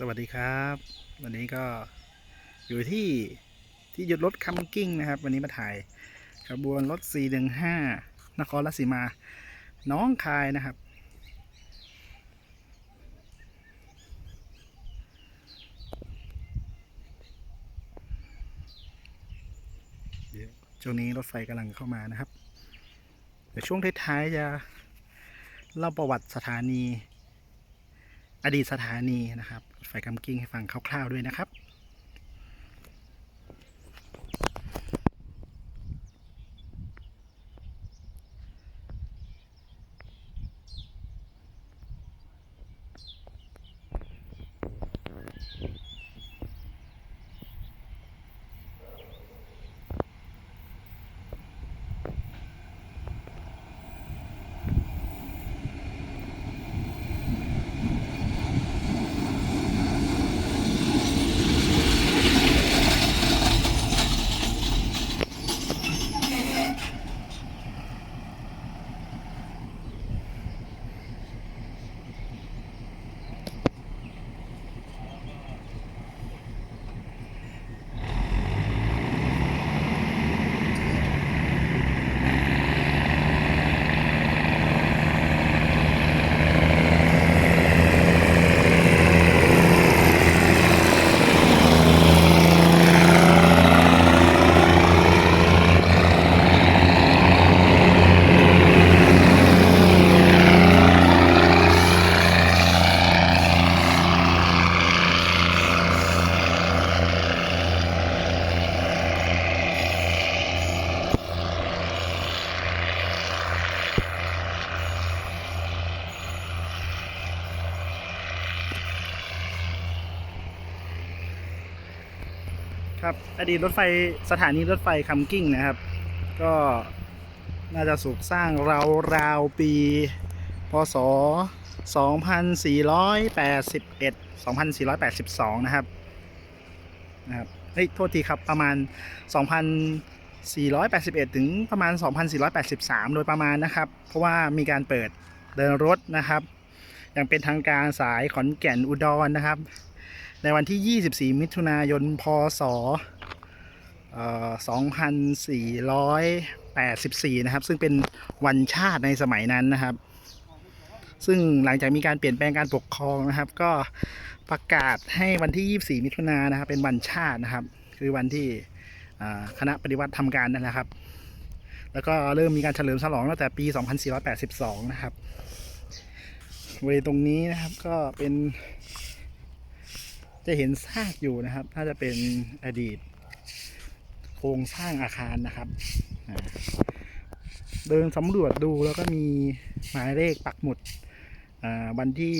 สวัสดีครับ วันนี้ก็อยู่ที่ที่หยุดรถคัมกิ้งนะครับ วันนี้มาถ่ายขบวนรถ 415 นครราชสีมา น้องคายนะครับ เดี๋ยวช่วงนี้รถไฟกำลังเข้ามานะครับ เดี๋ยวช่วงท้ายๆจะเล่าประวัติสถานี อดีตสถานีนะครับรถไฟกำกิ้งให้ฟังคร่าวๆด้วยนะครับ ครับ อดีตรถไฟสถานีรถไฟคัมกิ้งนะครับ ก็น่าจะสูกสร้างราวราวปี พศ 2481 2482 นะครับนะครับเฮ้ย โทษทีครับประมาณ 2481 ถึงประมาณ 2483 โดยประมาณนะครับ เพราะว่ามีการเปิดเดินรถนะครับ อย่างเป็นทางการสายขอนแก่นอุดรนะครับ ในวันที่ 24 มิถุนายน พศเอ่อ2484 นะครับ ซึ่งเป็นวันชาติในสมัยนั้นนะครับ ซึ่งหลังจากมีการเปลี่ยนแปลงการปกครองนะครับ ก็ประกาศให้วันที่ 24 มิถุนายนนะครับ เป็นวันชาตินะครับ คือวันที่คณะปฏิวัติทำการนั่นแหละครับ แล้วก็เริ่มมีการเฉลิมฉลองตั้งแต่ปี 2482 นะครับบริเวณตรงนี้นะครับก็เป็น จะเห็นซากอยู่นะครับ น่าจะเป็นอดีต โครงสร้างอาคารนะครับเดินสำรวจดูแล้วก็มีหมายเลขปักหมุดวันที่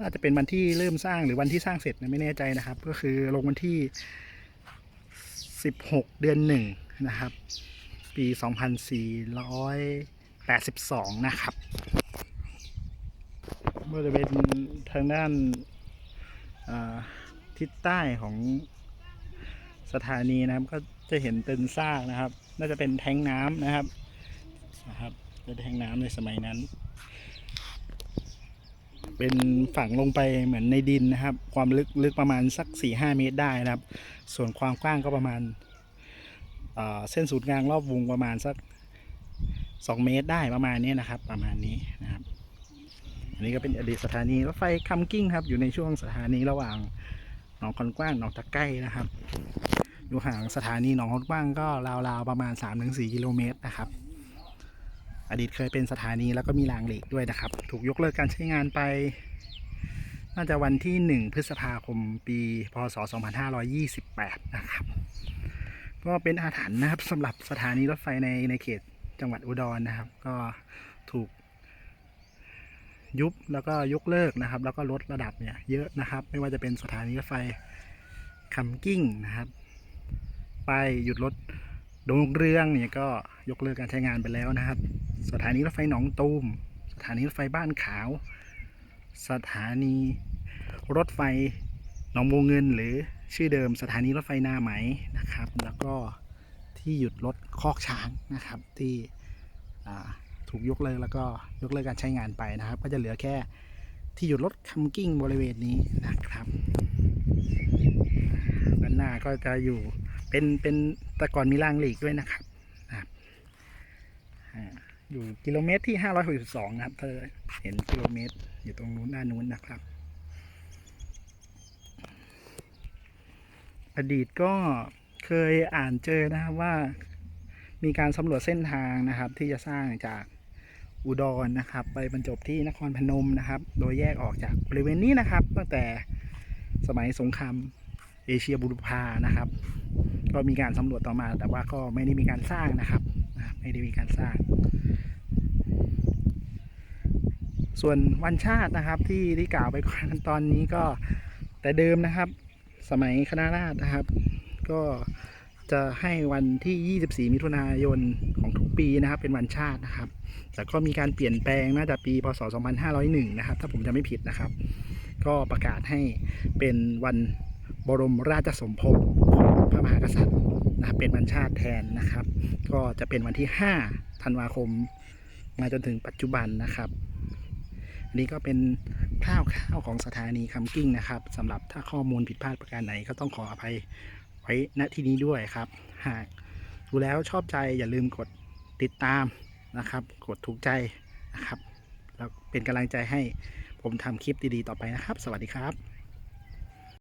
น่าจะเป็นวันที่เริ่มสร้างหรือวันที่สร้างเสร็จนะไม่แน่ใจนะครับ ก็คือลงวันที่ 16 เดือนหนึ่งนะครับ ปี 2482 นะครับบริเวณทางด้าน ทิศใต้ของสถานีนะครับ ก็จะเห็นเป็นซากนะครับ น่าจะเป็นแทงน้ำนะครับนะครับเป็นแทงน้ำในสมัยนั้น เป็นฝังลงไปเหมือนในดินนะครับ ความลึกลึกประมาณสัก4ี่ห้าเมตรได้นะครับ ส่วนความกว้างก็ประมาณเอ่อเส้นศูนย์กลางรอบวงประมาณสัก 2 เมตรได้ประมาณนี้นะครับ ประมาณนี้นะครับ อันนี้ก็เป็นอดีตสถานีรถไฟคัมกิ้งครับ อยู่ในช่วงสถานีระหว่างหนองคอนกว้างหนองตะไก้นะครับ อยู่ห่างสถานีหนองคอนกว้างก็ราวๆประมาณ 3-4 กิโลเมตรนะครับ อดีตเคยเป็นสถานีแล้วก็มีรางเหล็กด้วยนะครับ ถูกยกเลิกการใช้งานไป น่าจะวันที่ 1 พฤษภาคมปีพศ 2528 นะครับ ก็เป็นอาถรรพ์นะครับสำหรับสถานีรถไฟในในเขตจังหวัดอุดรนะครับ ก็ถูก ยุบแล้วก็ยกเลิกนะครับ แล้วก็ลดระดับเนี่ยเยอะนะครับ ไม่ว่าจะเป็นสถานีรถไฟคัมกิ้งนะครับ ไปหยุดรถดงเรื่องเนี่ยก็ยกเลิกการใช้งานไปแล้วนะครับ สถานีรถไฟหนองตูม สถานีรถไฟบ้านขาว สถานีรถไฟหนองบัวเงิน หรือชื่อเดิมสถานีรถไฟนาไหมนะครับ แล้วก็ที่หยุดรถคอกช้างนะครับที่อ่า ถูกยกเลิกแล้วก็ยกเลิกการใช้งานไปนะครับ ก็จะเหลือแค่ที่หยุดรถคัมกิ้งบริเวณนี้นะครับด้านหน้าก็จะอยู่เป็นเป็นแต่ก่อนมีรางหลีกด้วยนะครับนะอยู่กิโลเมตรที่ 562 นะครับถ้าเห็นกิโลเมตร อยู่ตรงนู้นด้านู้นนะครับ อดีตก็เคยอ่านเจอนะครับว่ามีการสำรวจเส้นทางนะครับที่จะสร้างจาก อุดรนะครับ ไปบรรจบที่นครพนมนะครับ โดยแยกออกจากบริเวณนี้นะครับ ตั้งแต่สมัยสงครามเอเชียบุรพานะครับ ก็มีการสำรวจต่อมา แต่ว่าก็ไม่ได้มีการสร้างนะครับนะครับ ไม่ได้มีการสร้าง ส่วนวันชาตินะครับที่ที่กล่าวไปตอนนี้ก็แต่เดิมนะครับ สมัยคณะราษฎรนะครับ ก็จะให้วันที่ 24 มิถุนายนของทุกปีนะครับ เป็นวันชาตินะครับ แต่ก็มีการเปลี่ยนแปลงน่าจะปีพศ 2501 นะครับ ถ้าผมจะไม่ผิดนะครับ ก็ประกาศให้เป็นวันบรมราชสมภพของพระมหากษัตริย์นะเป็นวันชาติแทนนะครับ ก็จะเป็นวันที่ 5 ธันวาคม มาจนถึงปัจจุบันนะครับอันนี้ก็เป็นคร่าวๆของสถานีคัมกิ้งนะครับสำหรับถ้าข้อมูลผิดพลาดประการไหนก็ต้องขออภัยไว้ณที่นี้ด้วยครับ หากดูแล้วชอบใจอย่าลืมกดติดตาม นะครับ กดถูกใจนะครับ แล้วเป็นกำลังใจให้ผมทำคลิปดีๆต่อไปนะครับ สวัสดีครับ